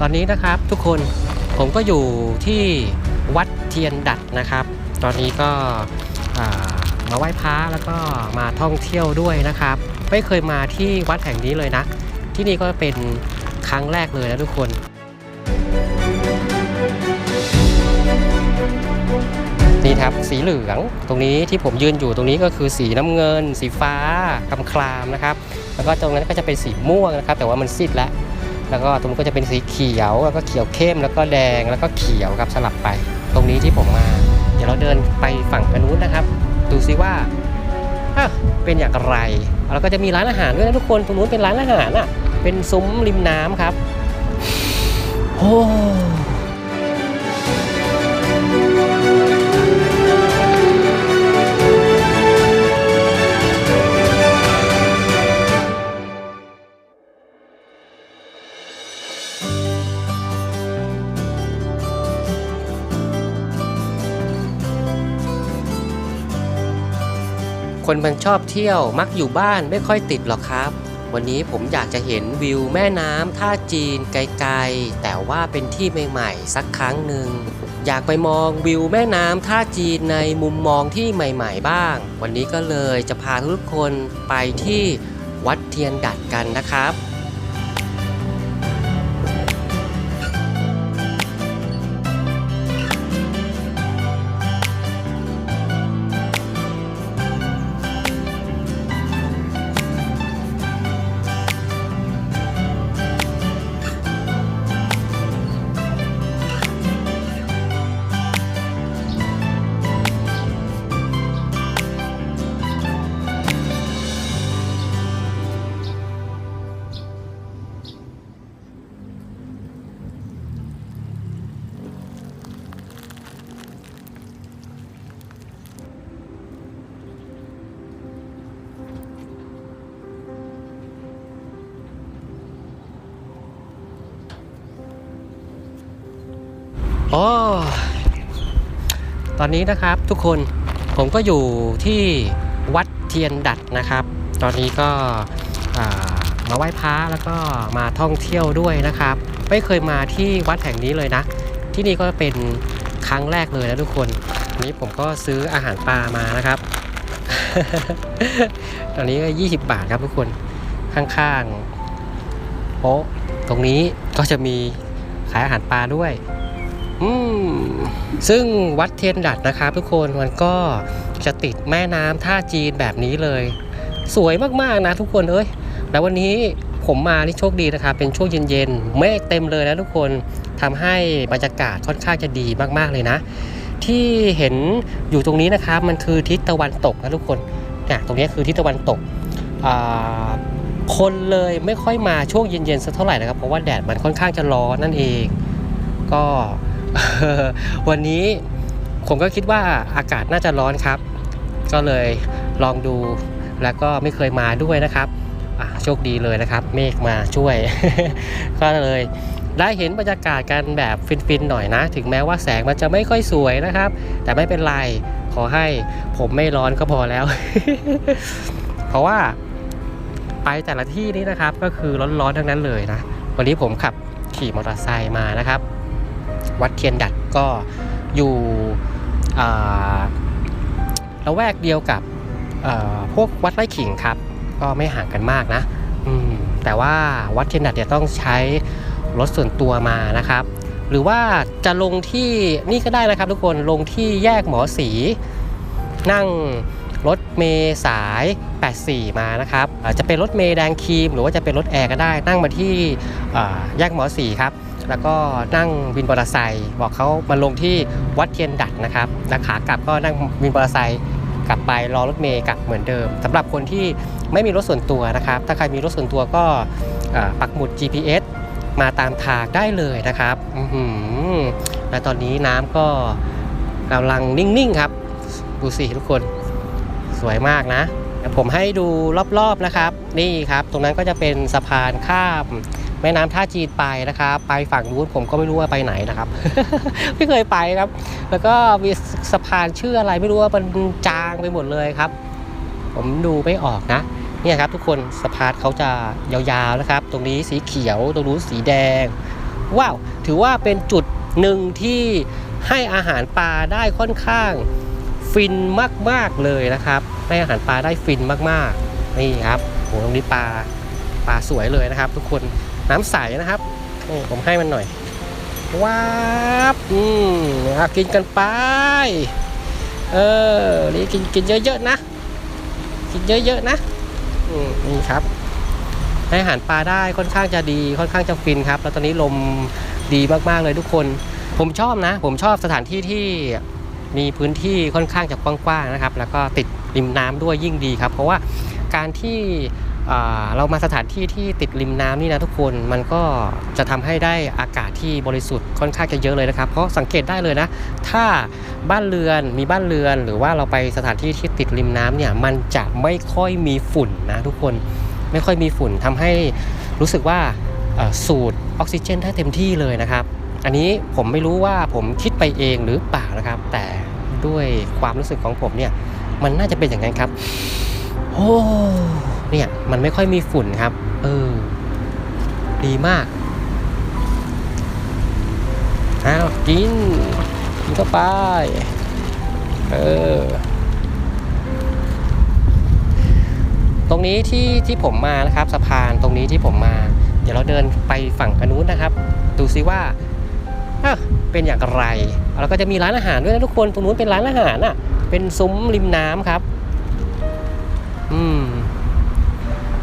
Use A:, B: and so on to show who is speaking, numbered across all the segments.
A: ตอนนี้นะครับทุกคนผมก็อยู่ที่วัดเทียนดัดนะครับ ตอนนี้ก็มาไหว้พระแล้วก็มาท่องเที่ยวด้วยนะครับ ไม่เคยมาที่วัดแห่งนี้เลยนะ ที่นี่ก็เป็นครั้งแรกเลยนะทุกคนนี่ครับสีเหลืองตรงนี้ที่ผมยืนอยู่ตรงนี้ก็คือสีน้ำเงิน สีฟ้าคำคลามนะครับ แล้วก็ตรงนั้นก็จะเป็นสีม่วงนะครับ แต่ว่ามันซีดแล้ว แล้วก็ตรงนี้นก็จะเป็นสีเขียว แล้วก็เขียวเข้มแล้วก็แดงแล้วก็เขียวครับสลับไป ตรงนี้ที่ผมมา เดี๋ยวเราเดินไปฝั่งนู้นนะครับ ดูซิว่าเป็นอย่างไร แล้วก็จะมีร้านอาหารด้วยนะทุกคนตรงนู้นเป็นร้านอาหารอะเป็นซุ้มริมน้ำครับโอ้ คนมันชอบเที่ยวมักอยู่บ้านไม่ค่อยติดหรอกครับ วันนี้ผมอยากจะเห็นวิวแม่น้ำท่าจีนไกลๆ แต่ว่าเป็นที่ใหม่ๆ สักครั้งหนึ่งอยากไปมองวิวแม่น้ำท่าจีนในมุมมองที่ใหม่ๆบ้าง วันนี้ก็เลยจะพาทุกคนไปที่วัดเทียนดัดกันนะครับ อ๋อตอนนี้นะครับทุกคนผมก็อยู่ที่วัดเทียนดัดนะครับ ตอนนี้ก็มาไหว้พระแล้วก็มาท่องเที่ยวด้วยนะครับ ไม่เคยมาที่วัดแห่งนี้เลยนะ ที่นี่ก็เป็นครั้งแรกเลยนะทุกคนวันนี้ผมก็ซื้ออาหารปลามานะครับ ตอนนี้ก็20 บาทครับทุกคนข้างๆโป๊ะตรงนี้ก็จะมีขายอาหารปลาด้วย อืมซึ่งวัดเทียนดัดนะครับทุกคนมันก็จะติดแม่น้ำท่าจีนแบบนี้เลย สวยมากๆนะทุกคนเอ้ยแล้ววันนี้ผมมานี่โชคดีนะครับเป็นช่วงเย็นๆเมฆเต็มเลยนะทุกคนทำให้บรรยากาศค่อนข้างจะดีมากๆเลยนะ ที่เห็นอยู่ตรงนี้นะครับมันคือทิศตะวันตกนะทุกคนเนี่ยตรงนี้คือทิศตะวันตกคนเลยไม่ค่อยมาช่วงเย็นๆสักเท่าไหร่นะครับเพราะว่าแดดมันค่อนข้างจะร้อนนั่นเอง ก็ วันนี้ผมก็คิดว่าอากาศน่าจะร้อนครับ ก็เลยลองดูแล้วก็ไม่เคยมาด้วยนะครับโชคดีเลยนะครับ เมฆมาช่วย ก็เลยได้เห็นบรรยากาศกันแบบฟินๆหน่อยนะ ถึงแม้ว่าแสงมันจะไม่ค่อยสวยนะครับ แต่ไม่เป็นไร ขอให้ผมไม่ร้อนก็พอแล้ว เพราะว่าไปแต่ละที่นี้นะครับ ก็คือร้อนๆทั้งนั้นเลยนะ วันนี้ผมขับขี่มอเตอร์ไซค์มานะครับ วัดเทียนดัดก็อยู่อ่าละแวกเดียวกับพวกวัดไร่ขิงครับ ก็ไม่ห่างกันมากนะแต่ว่าวัดเทียนดัดเนี่ยต้องใช้รถส่วนตัวมานะครับ หรือว่าจะลงที่นี่ก็ได้นะครับทุกคนลงที่แยกหมอสี นั่งรถเมย์สาย 84 มานะครับอาจะเป็นรถเมย์แดงครีม หรือว่าจะเป็นรถแอร์ก็ได้ นั่งมาที่แยกหมอสีครับ แล้วก็นั่งวินมอเตอร์ไซค์บอกเขามาลงที่วัดเทียนดัดนะครับแล้วขากลับก็นั่งวินมอเตอร์ไซค์กลับไปรอรถเมย์กลับเหมือนเดิมสำหรับคนที่ไม่มีรถส่วนตัวนะครับ ถ้าใครมีรถส่วนตัวก็ปักหมุด GPS มาตามทางได้เลยนะครับและตอนนี้น้ำก็กำลังนิ่งๆครับ ดูสิทุกคนสวยมากนะ ผมให้ดูรอบๆนะครับ นี่ครับ ตรงนั้นก็จะเป็นสะพานข้าม แม่น้ำท่าจีนไปนะครับ ไปฝั่งนู้นผมก็ไม่รู้ว่าไปไหนนะครับ ไม่เคยไปครับ แล้วก็มีสะพานชื่ออะไรไม่รู้ว่ามันจางไปหมดเลยครับ ผมดูไม่ออกนะเนี่ยครับทุกคนสะพานเขาจะยาวๆนะครับ ตรงนี้สีเขียวตรงนู้นสีแดงว้าวถือว่าเป็นจุดหนึ่งที่ให้อาหารปลาได้ค่อนข้างฟินมากๆเลยนะครับ ให้อาหารปลาได้ฟินมากๆนี่ครับโหตรงนี้ปลาปลาสวยเลยนะครับ ทุกคน น้ำใสนะครับนี่ผมให้มันหน่อยว้าบอืมอะกินกันไป เออนี่กินกินเยอะๆนะ กินเยอะๆนะอืมนี่ครับ ให้อาหารปลาได้ค่อนข้างจะดีค่อนข้างจะฟินครับ แล้วตอนนี้ลมดีมากๆเลยทุกคน ผมชอบนะ ผมชอบสถานที่ที่มีพื้นที่ค่อนข้างจะกว้างๆนะครับ แล้วก็ติดริมน้ำด้วยยิ่งดีครับ เพราะว่าการที่อ่า เรามาสถานที่ที่ติดริมน้ำนี่นะทุกคนมันก็จะทำให้ได้อากาศที่บริสุทธิ์ค่อนข้างจะเยอะเลยนะครับเพราะสังเกตได้เลยนะ ถ้าบ้านเรือนมีบ้านเรือน หรือว่าเราไปสถานที่ที่ติดริมน้ำเนี่ยมันจะไม่ค่อยมีฝุ่นนะทุกคนไม่ค่อยมีฝุ่นทำให้รู้สึกว่าสูดออกซิเจนได้เต็มที่เลยนะครับ อันนี้ผมไม่รู้ว่าผมคิดไปเองหรือเปล่านะครับ แต่ด้วยความรู้สึกของผมเนี่ยมันน่าจะเป็นอย่างนั้นครับ โอ้ เนี่ย มันไม่ค่อยมีฝุ่นครับ เออ ดีมากอ้าวกินกินเข้าไปเออตรงนี้ที่ที่ผมมานะครับ สะพานตรงนี้ที่ผมมา เดี๋ยวเราเดินไปฝั่งอนนู้นนะครับ ดูซิว่าเป็นอย่างไรแล้วก็จะมีร้านอาหารด้วยนะทุกคนตรงนู้นเป็นร้านอาหารอะ เป็นซุ้มริมน้ำครับ อืม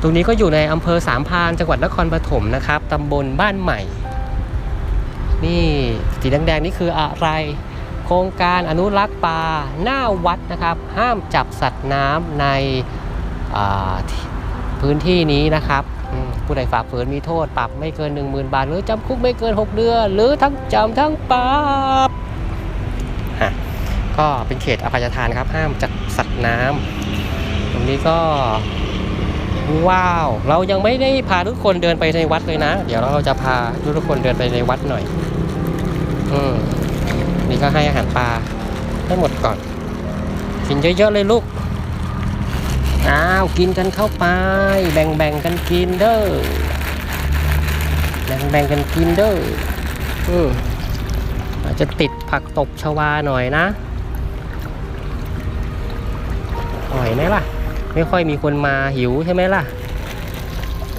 A: ตรงนี้ก็อยู่ในอำเภอสามพานจังหวัดนครปฐมนะครับตำบลบ้านใหม่ นี่สีแดงๆนี่คืออะไร โครงการอนุรักษ์ปลาหน้าวัดนะครับ ห้ามจับสัตว์น้ำในพื้นที่นี้นะครับ ผู้ใดฝ่าฝืนมีโทษปรับไม่เกิน 10,000 บาท หรือจำคุกไม่เกิน 6 เดือน หรือทั้งจำทั้งปรับก็เป็นเขตอภัยทานครับ ห้ามจัดสัตว์น้ำตรงนี้ก็ ว้าว เรายังไม่ได้พาทุกคนเดินไปในวัดเลยนะ เดี๋ยวเราจะพาทุกคนเดินไปในวัดหน่อย อืมนี่ก็ให้อาหารปลาให้หมดก่อน กินเยอะๆเลยลูก อ้าว กินกันเข้าไป แบ่งๆกันกินเด้อ แบ่งแบ่งๆกันกินเด้อ อืมอาจจะติดผักตบชวาหน่อยนะ อร่อยไหมล่ะ ไม่ค่อยมีคนมาหิวใช่ไหมล่ะ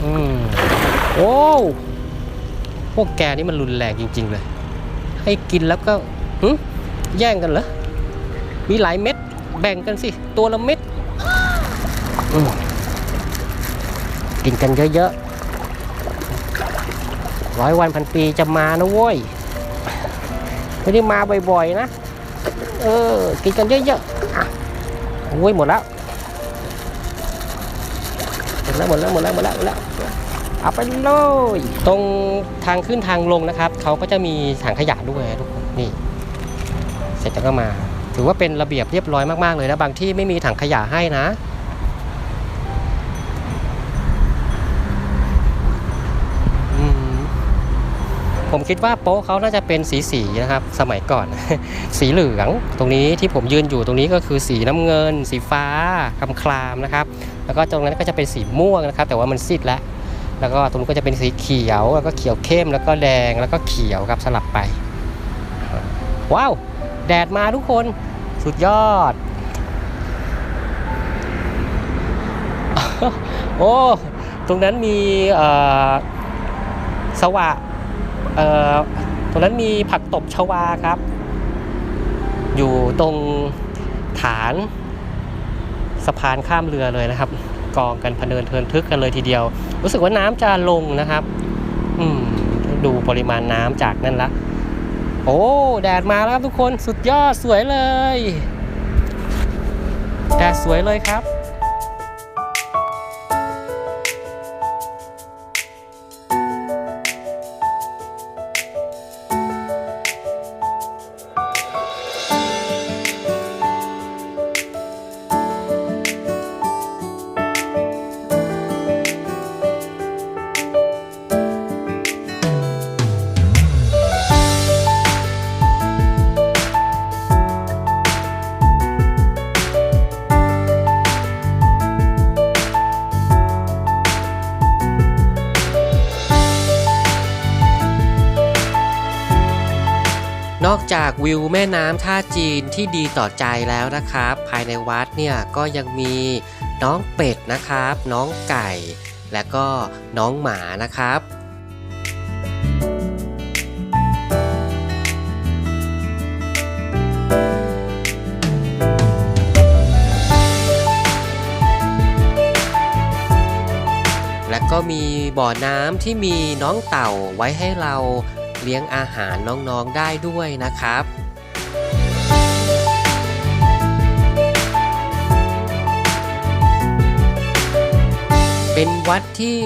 A: อืมโอ้พวกแกนี่มันรุนแรงจริง ๆ เลย ให้กินแล้วก็หึแย่งกันเหรอ มีหลายเม็ด แบ่งกันสิ ตัวละเม็ดอืมกินกันเยอะๆร้อยวันพันปีจะมานะเว้ย ไม่ได้มาบ่อยๆนะ เออ กินกันเยอะๆอะโอ้ยหมดแล้ว แล้วหมดแล้วหมดแล้วหมดแล้วหมดแล้วเอาไปเลยตรงทางขึ้นทางลงนะครับเขาก็จะมีถังขยะด้วยทุกคนนี่ เสร็จแล้วก็มา ถือว่าเป็นระเบียบเรียบร้อยมากๆเลยนะบางที่ไม่มีถังขยะให้นะผมคิดว่าโป๊ะเขาน่าจะเป็นสีสีๆนะครับ สมัยก่อน สีเหลือง ตรงนี้ที่ผมยืนอยู่ตรงนี้ก็คือสีน้ำเงิน สีฟ้าคำคลามนะครับ แล้วก็ตรงนั้นก็จะเป็นสีม่วงนะครับ แต่ว่ามันซีดแล้วแล้วก็ตรงนู้นก็จะเป็นสีเขียว แล้วก็เขียวเข้มแล้วก็แดงแล้วก็เขียวครับสลับไป ว้าว แดดมาทุกคนสุดยอด โอ้ตรงนั้นมีสวะตรงนั้นมีผักตบชวาครับ อยู่ตรงฐาน สะพานข้ามเรือเลยนะครับ กองกันพเนินเทินทึกกันเลยทีเดียว รู้สึกว่าน้ำจะลงนะครับ อืมดูปริมาณน้ำจากนั่นละ โอ้แดดมาแล้วครับทุกคนสุดยอดสวยเลยแดดสวยเลยครับ นอกจากวิวแม่น้ำท่าจีนที่ดีต่อใจแล้วนะครับ ภายในวัดเนี่ยก็ยังมีน้องเป็ดนะครับ น้องไก่ และก็น้องหมานะครับและก็มีบ่อน้ำที่มีน้องเต่าไว้ให้เรา เลี้ยงอาหารน้องๆได้ด้วยนะครับเป็นวัดที่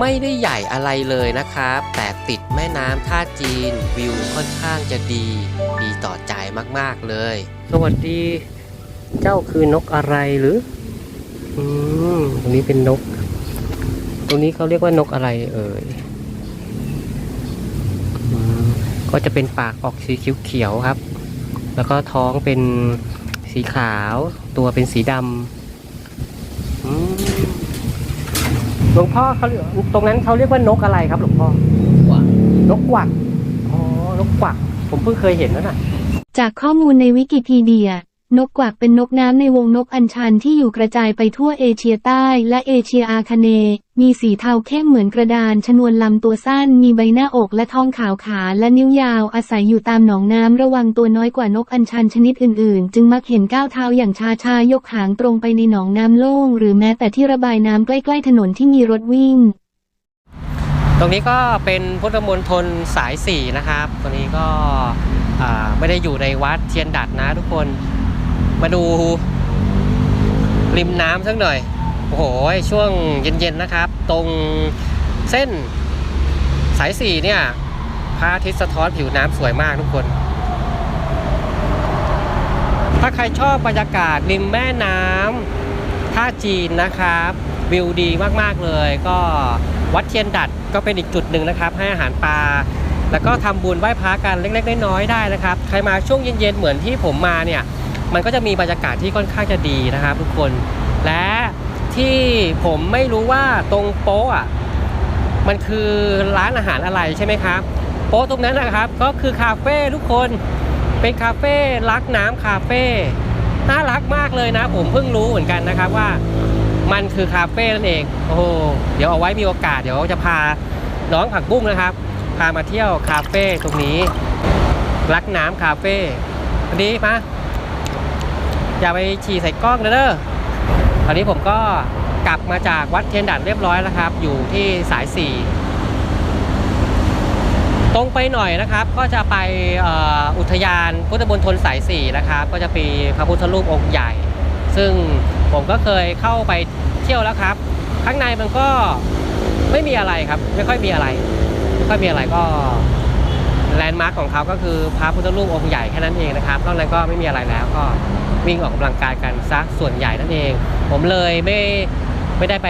A: ไม่ได้ใหญ่อะไรเลยนะครับ แต่ติดแม่น้ำท่าจีนวิวค่อนข้างจะดี ดีต่อใจมากๆเลย สวัสดีเจ้าคือนกอะไรหรือ อืมตรงนี้เป็นนกตรงนี้เขาเรียกว่านกอะไรเอ่ยอืม ก็จะเป็นปากออกสีเขียวๆครับ แล้วก็ท้องเป็นสีขาว ตัวเป็นสีดำอืมหลวงพ่อเขาเรียกตรงนั้นเขาเรียกว่านกอะไรครับ หลวงพ่อนกกวักอ๋อนกกวัก ผมเพิ่งเคยเห็นนั่นน่ะ
B: จากข้อมูลในวิกิพีเดีย นกกวักเป็นนกน้ำในวงนกอัญชันที่อยู่กระจายไปทั่วเอเชียใต้และเอเชียอาคเน มีสีเทาเข้มเหมือนกระดาน ชนวนลำตัวสั้น มีใบหน้าอกและท้องขาวขาและนิ้วยาวอาศัยอยู่ตามหนองน้ำระวังตัวน้อยกว่านกอัญชันชนิดอื่นๆ จึงมักเห็นก้าวเท้าอย่างชาชายกหางตรงไปในหนองน้ำโล่ง หรือแม้แต่ที่ระบายน้ำใกล้ๆถนนที่มีรถวิ่ง
A: ตรงนี้ก็เป็นพุทธมณฑลสายสี่นะครับ ตรงนี้ก็ไม่ได้อยู่ในวัดเทียนดัดนะทุกคน มาดูริมน้ำสักหน่อย โอ้โห ช่วงเย็นๆนะครับ ตรงเส้นสายสี่เนี่ยพระอาทิตย์สะท้อนผิวน้ำสวยมากทุกคน ถ้าใครชอบบรรยากาศริมแม่น้ำท่าจีนนะครับ วิวดีมากๆเลย ก็วัดเทียนดัดก็เป็นอีกจุดหนึ่งนะครับ ให้อาหารปลาแล้วก็ทำบุญไหว้พระกันเล็กๆน้อยๆได้นะครับ ใครมาช่วงเย็นๆเหมือนที่ผมมาเนี่ย มันก็จะมีบรรยากาศที่ค่อนข้างจะดีนะครับทุกคน และที่ผมไม่รู้ว่าตรงโป๊ะอะมันคือร้านอาหารอะไรใช่ไหมครับ โป๊ะตรงนั้นนะครับก็คือคาเฟ่ทุกคนเป็นคาเฟ่รักน้ำคาเฟ่น่ารักมากเลยนะ ผมเพิ่งรู้เหมือนกันนะครับว่ามันคือคาเฟ่นั่นเองโอ้โหเดี๋ยวเอาไว้มีโอกาสเดี๋ยวจะพาน้องผักบุ้งนะครับ พามาเที่ยวคาเฟ่ตรงนี้ รักน้ำคาเฟ่สวัสดีมา อย่าไปฉี่ใส่กล้องนะเด้อตอนนี้ผมก็กลับมาจากวัดเทียนดันเรียบร้อยแล้วครับ อยู่ที่สายสี่ตรงไปหน่อยนะครับ ก็จะไปอ,อุทยานพุทธมณฑลสายสี่นะครับ ก็จะมีพระพุทธรูปองค์ใหญ่ ซึ่งผมก็เคยเข้าไปเที่ยวแล้วครับ ข้างในมันก็ไม่มีอะไรครับ ไม่ค่อยมีอะไร ไม่ค่อยมีอะไรก็ แลนด์มาร์คของเขาก็คือพระพุทธรูปองค์ใหญ่แค่นั้นเองนะครับนอกนั้นก็ไม่มีอะไรแล้วก็วิ่งออกกำลังกายกันซะส่วนใหญ่นั่นเอง ผมเลยไม่ไม่ได้ไป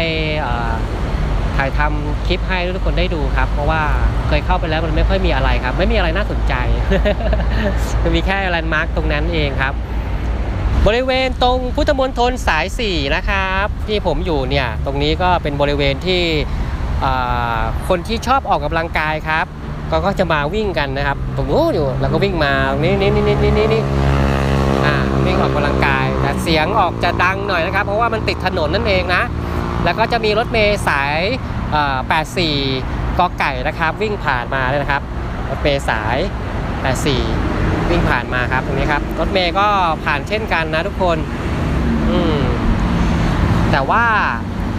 A: ถ่ายทำคลิปให้ทุกคนได้ดูครับ เพราะว่าเคยเข้าไปแล้วมันไม่ค่อยมีอะไรครับ ไม่มีอะไรน่าสนใจมันมีแค่แลนด์มาร์คตรงนั้นเองครับ บริเวณตรงพุทธมณฑลสาย 4 นะครับ ที่ผมอยู่เนี่ยตรงนี้ก็เป็นบริเวณที่คนที่ชอบออกกำลังกายครับ ก็ก็จะมาวิ่งกันนะครับ ตรงนู้นอยู่แล้วก็วิ่งมาตรงนี้นี่นี่นี่นี่นี่อ่าวิ่งออกกำลังกาย แต่เสียงออกจะดังหน่อยนะครับ เพราะว่ามันติดถนนนั่นเองนะ แล้วก็จะมีรถเมล์สายเอ่อ84กอไก่นะครับ วิ่งผ่านมาเลยนะครับรถเมล์สาย 84 วิ่งผ่านมาครับตรงนี้ครับรถเมย์ก็ผ่านเช่นกันนะทุกคนอืมแต่ว่า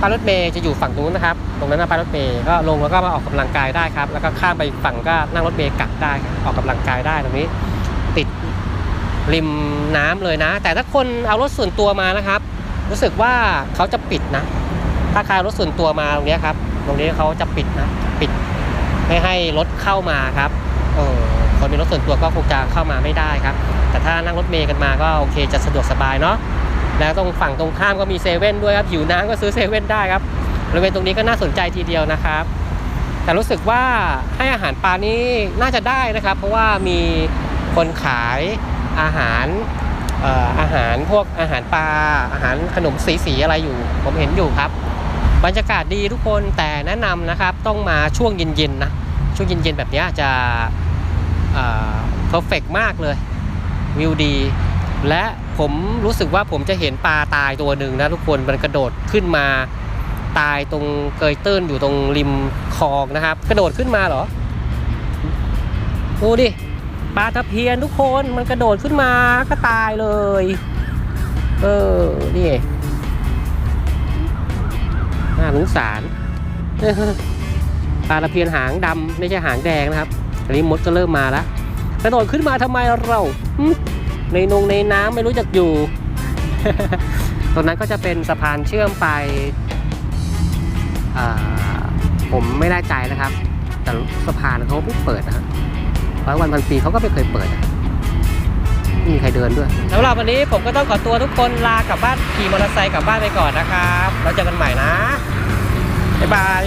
A: ป้ายรถเมย์จะอยู่ฝั่งนู้นนะครับ ตรงนั้นนะป้ายรถเมย์ก็ลงแล้วก็มาออกกำลังกายได้ครับ แล้วก็ข้ามไปฝั่งก็นั่งรถเมย์กลับได้ ออกกำลังกายได้ตรงนี้ ติดริมน้ำเลยนะ แต่ถ้าคนเอารถส่วนตัวมานะครับ รู้สึกว่าเขาจะปิดนะ ถ้าใครรถส่วนตัวมาตรงนี้ครับ ตรงนี้เขาจะปิดนะ ปิด ไม่ให้รถเข้ามาครับเออคนมีรถส่วนตัวก็คงจะเข้ามาไม่ได้ครับ แต่ถ้านั่งรถเมย์กันมาก็โอเคจะสะดวกสบายเนาะ แล้วตรงฝั่งตรงข้ามก็มีเซเว่นด้วยครับหิวน้ำก็ซื้อเซเว่นได้ครับบริเวณตรงนี้ก็น่าสนใจทีเดียวนะครับ แต่รู้สึกว่าให้อาหารปลานี้น่าจะได้นะครับ เพราะว่ามีคนขายอาหารอาหารพวกอาหารปลาอาหารขนมสีสีอะไรอยู่ ผมเห็นอยู่ครับ บรรยากาศดีทุกคนแต่แนะนำนะครับต้องมาช่วงเย็นๆนะช่วงเย็นๆแบบนี้จะเอ่อเพอร์เฟกมากเลยวิวดี และ ผมรู้สึกว่าผมจะเห็นปลาตายตัวหนึ่งนะทุกคนมันกระโดดขึ้นมา ตายตรงเกยตื้นอยู่ตรงริมคลองนะครับ กระโดดขึ้นมาเหรอดูดิปลาตะเพียนทุกคนมันกระโดดขึ้นมาก็ตายเลย เออนี่น่าสงสารปลาตะเพียนหางดำไม่ใช่หางแดงนะครับอันนี้มดก็เริ่มมาแล้วกระโดดขึ้นมาทำไมเรา ในนงในน้ำไม่รู้จักอยู่ ตรงนั้นก็จะเป็นสะพานเชื่อมไป ผมไม่แน่ใจนะครับ แต่สะพานเขาไม่เปิดนะฮะร้อยวันพันปีเขาก็ไม่เคยเปิดอะไม่มีใครเดินด้วยสำหรับวันนี้ผมก็ต้องขอตัวทุกคนลากลับบ้านขี่มอเตอร์ไซค์กลับบ้านไปก่อนนะครับ แล้วเจอกันใหม่นะ บ๊ายบาย